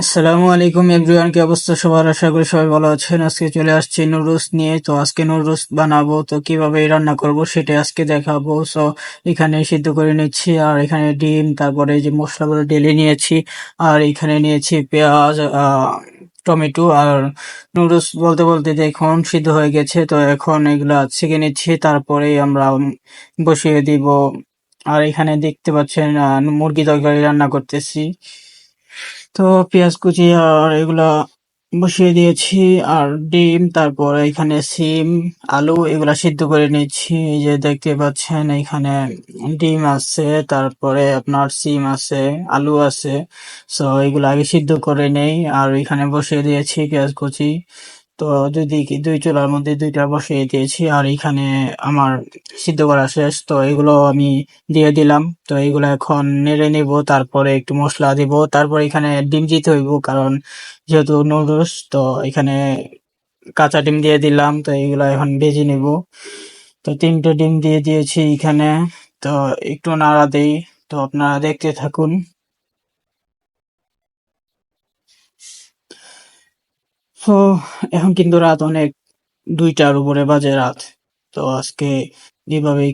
আসসালামু আলাইকুম এভরিওয়ান, কি অবস্থা সবার? আশা করি সবাই ভালো আছেন। আজকে চলে আসছি নুডলস নিয়ে। তো আজকে নুডলস বানাবো, তো কীভাবে রান্না করব সেটা আজকে দেখাবো। সো এখানে সিদ্ধ করে নিচ্ছি, আর এখানে ডিম, তারপরে যে মশলাগুলো ঢেলে নিয়েছি, আর এখানে নিয়েছি পেঁয়াজ টমেটো, আর নুডলস বলতে বলতে দেখুন সিদ্ধ হয়ে গেছে। তো এখন এগুলা ছেঁকে নিচ্ছি, তারপরে আমরা বসিয়ে দিব। আর এখানে দেখতে পাচ্ছেন মুরগি তরকারি রান্না করতেছি। তো পেঁয়াজ কুচি আর এগুলা বসিয়ে দিয়েছি, আর ডিম, তারপর এখানে সিম, আলু এগুলা সিদ্ধ করে নিচ্ছি। এই যে দেখতে পাচ্ছেন, এখানে ডিম আছে, তারপরে আপনার সিম আছে, আলু আছে। সো এগুলো আগে সিদ্ধ করে নেই, আর এখানে বসিয়ে দিয়েছি পেঁয়াজ কুচি। তো দুই দিকে, দুই চুলার মধ্যে দুইটা বসিয়ে দিয়েছি, আর এখানে আমার সিদ্ধ করা শেষ। তো এগুলো আমি দিয়ে দিলাম। তো এগুলো এখন নেড়ে নিব, তারপরে একটু মশলা দিব, তারপর এখানে ডিম দিতে হইব, কারণ যেহেতু নুডলস, তো এখানে কাঁচা ডিম দিয়ে দিলাম, তো এগুলো এখন ভেজে নিব। তো তিনটে ডিম দিয়ে দিয়েছি এখানে। তো একটু নাড়া দেই। তো আপনারা দেখতে থাকুন। তো এখন কিন্তু রাত অনেক দুইটার উপরে বাজে রাত। তো আজকে এভাবেই